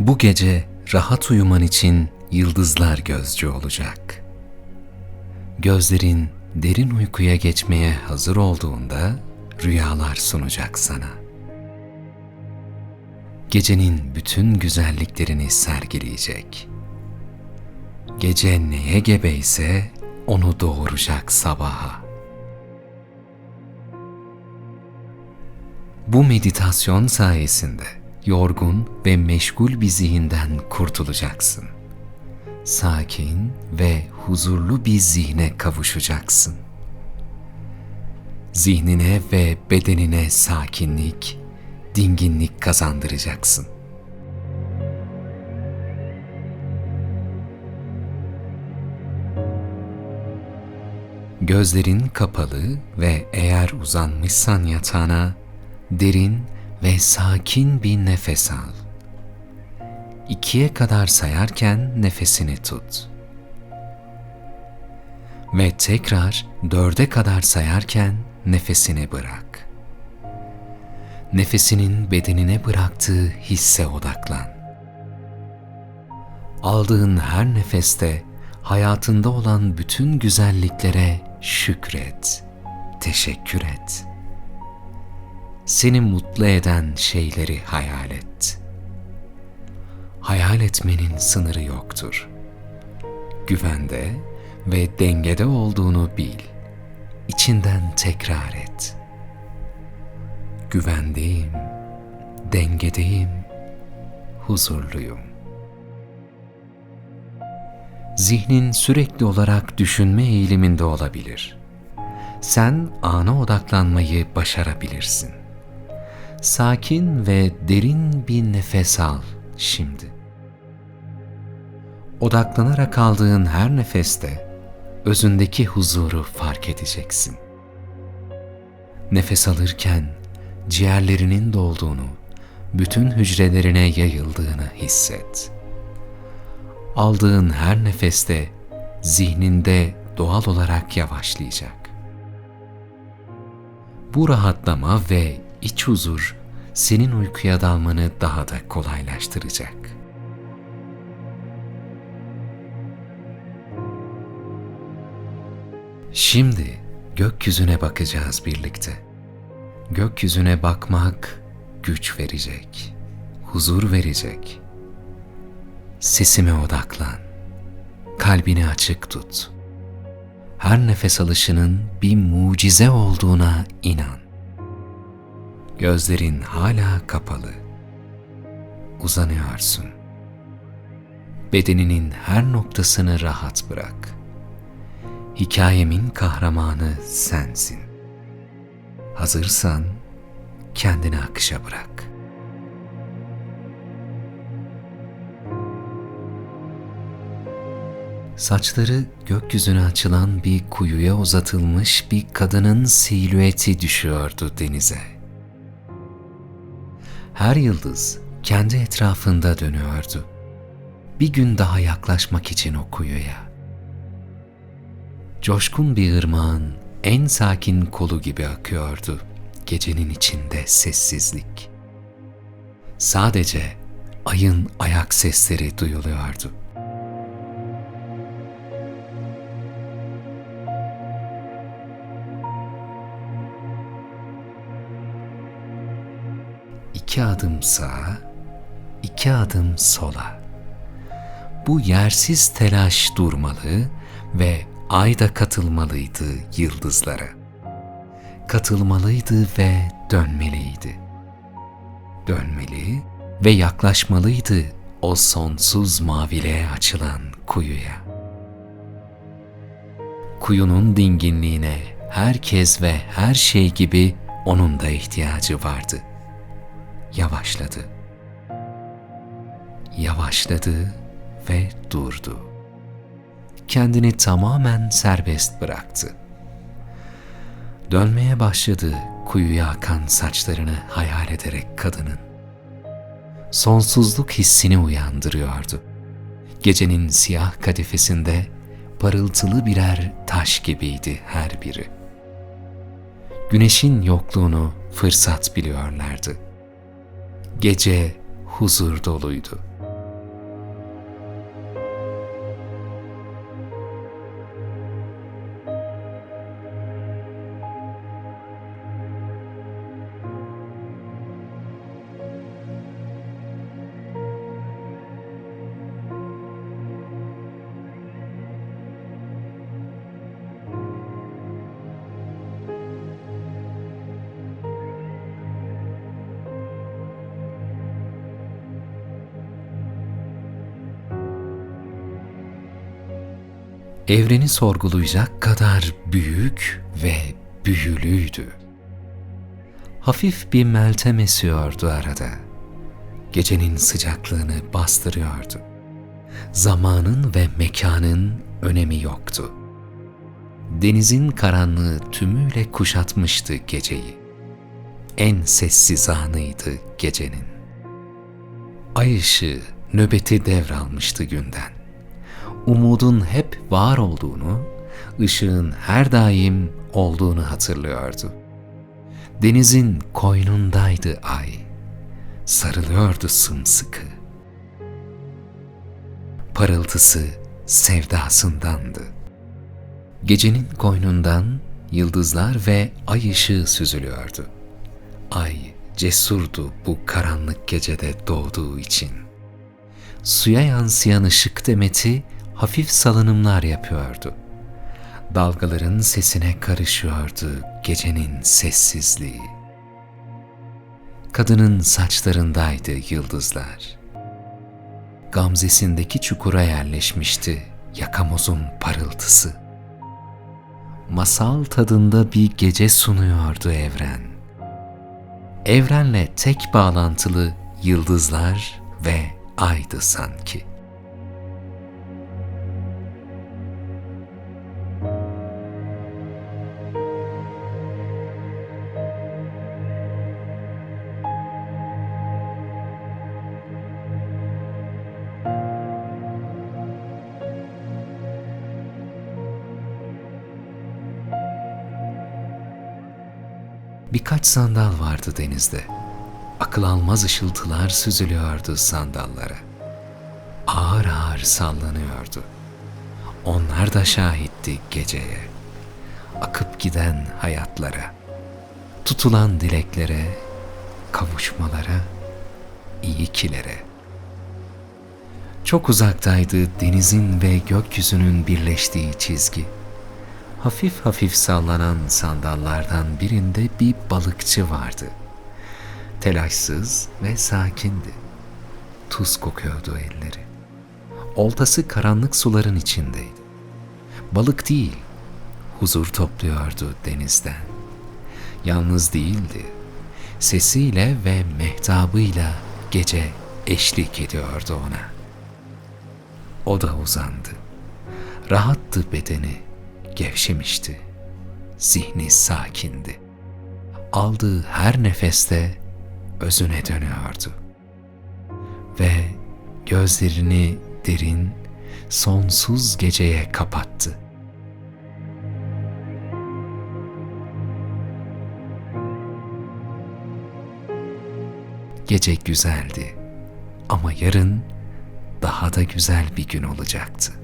Bu gece rahat uyuman için yıldızlar gözcü olacak. Gözlerin derin uykuya geçmeye hazır olduğunda rüyalar sunacak sana. Gecenin bütün güzelliklerini sergileyecek. Gece neye gebe ise onu doğuracak sabaha. Bu meditasyon sayesinde yorgun ve meşgul bir zihinden kurtulacaksın. Sakin ve huzurlu bir zihne kavuşacaksın. Zihnine ve bedenine sakinlik, dinginlik kazandıracaksın. Gözlerin kapalı ve eğer uzanmışsan yatağına derin ve sakin bir nefes al. İkiye kadar sayarken nefesini tut. Ve tekrar dörde kadar sayarken nefesini bırak. Nefesinin bedenine bıraktığı hisse odaklan. Aldığın her nefeste hayatında olan bütün güzelliklere şükret, teşekkür et.'' Seni mutlu eden şeyleri hayal et. Hayal etmenin sınırı yoktur. Güvende ve dengede olduğunu bil. İçinden tekrar et. Güvendeyim, dengedeyim, huzurluyum. Zihnin sürekli olarak düşünme eğiliminde olabilir. Sen ana odaklanmayı başarabilirsin sakin ve derin bir nefes al şimdi. Odaklanarak aldığın her nefeste özündeki huzuru fark edeceksin. Nefes alırken ciğerlerinin dolduğunu, bütün hücrelerine yayıldığını hisset. Aldığın her nefeste zihninde doğal olarak yavaşlayacak. Bu rahatlama ve iç huzur senin uykuya dalmanı daha da kolaylaştıracak. Şimdi gökyüzüne bakacağız birlikte. Gökyüzüne bakmak güç verecek, huzur verecek. Sesime odaklan. Kalbini açık tut. Her nefes alışının bir mucize olduğuna inan. Gözlerin hala kapalı. Uzanıyorsun. Bedeninin her noktasını rahat bırak. Hikayemin kahramanı sensin. Hazırsan kendini akışa bırak. Saçları gökyüzüne açılan bir kuyuya uzatılmış bir kadının silüeti düşüyordu denize her yıldız kendi etrafında dönüyordu. Bir gün daha yaklaşmak için o kuyuya. Coşkun bir ırmağın en sakin kolu gibi akıyordu gecenin içinde sessizlik. Sadece ayın ayak sesleri duyuluyordu. İki adım sağa, iki adım sola. Bu yersiz telaş durmalı ve ay da katılmalıydı yıldızlara. Katılmalıydı ve dönmeliydi. Dönmeli ve yaklaşmalıydı o sonsuz maviliğe açılan kuyuya. Kuyunun dinginliğine herkes ve her şey gibi onun da ihtiyacı vardı yavaşladı. Yavaşladı ve durdu. Kendini tamamen serbest bıraktı. Dönmeye başladı kuyuya akan saçlarını hayal ederek kadının. Sonsuzluk hissini uyandırıyordu. Gecenin siyah kadifesinde parıltılı birer taş gibiydi her biri. Güneşin yokluğunu fırsat biliyorlardı.'' Gece huzur doluydu. Evreni sorgulayacak kadar büyük ve büyülüydü. Hafif bir meltem esiyordu arada. Gecenin sıcaklığını bastırıyordu. Zamanın ve mekanın önemi yoktu. Denizin karanlığı tümüyle kuşatmıştı geceyi. En sessiz anıydı gecenin. Ay ışığı nöbeti devralmıştı günden. Umudun hep var olduğunu, ışığın her daim olduğunu hatırlıyordu. Denizin koynundaydı ay. Sarılıyordu sımsıkı. Parıltısı sevdasındandı. Gecenin koynundan yıldızlar ve ay ışığı süzülüyordu. Ay cesurdu bu karanlık gecede doğduğu için. Suya yansıyan ışık demeti hafif salınımlar yapıyordu. Dalgaların sesine karışıyordu gecenin sessizliği. Kadının saçlarındaydı yıldızlar. Gamzesindeki çukura yerleşmişti yakamozun parıltısı. Masal tadında bir gece sunuyordu evren. Evrenle tek bağlantılı yıldızlar ve aydı sanki. Birkaç sandal vardı denizde. Akıl almaz ışıltılar süzülüyordu sandallara. Ağır ağır sallanıyordu. Onlar da şahitti geceye. Akıp giden hayatlara, tutulan dileklere, kavuşmalara, iyi kilere. Çok uzaktaydı denizin ve gökyüzünün birleştiği çizgi hafif hafif sallanan sandallardan birinde bir balıkçı vardı. Telaşsız ve sakindi. Tuz kokuyordu elleri. Oltası karanlık suların içindeydi. Balık değil, huzur topluyordu denizden. Yalnız değildi. Sesiyle ve mehtabıyla gece eşlik ediyordu ona. O da uzandı. Rahattı bedeni gevşemişti. Zihni sakindi. Aldığı her nefeste özüne dönüyordu. Ve gözlerini derin, sonsuz geceye kapattı. Gece güzeldi ama yarın daha da güzel bir gün olacaktı.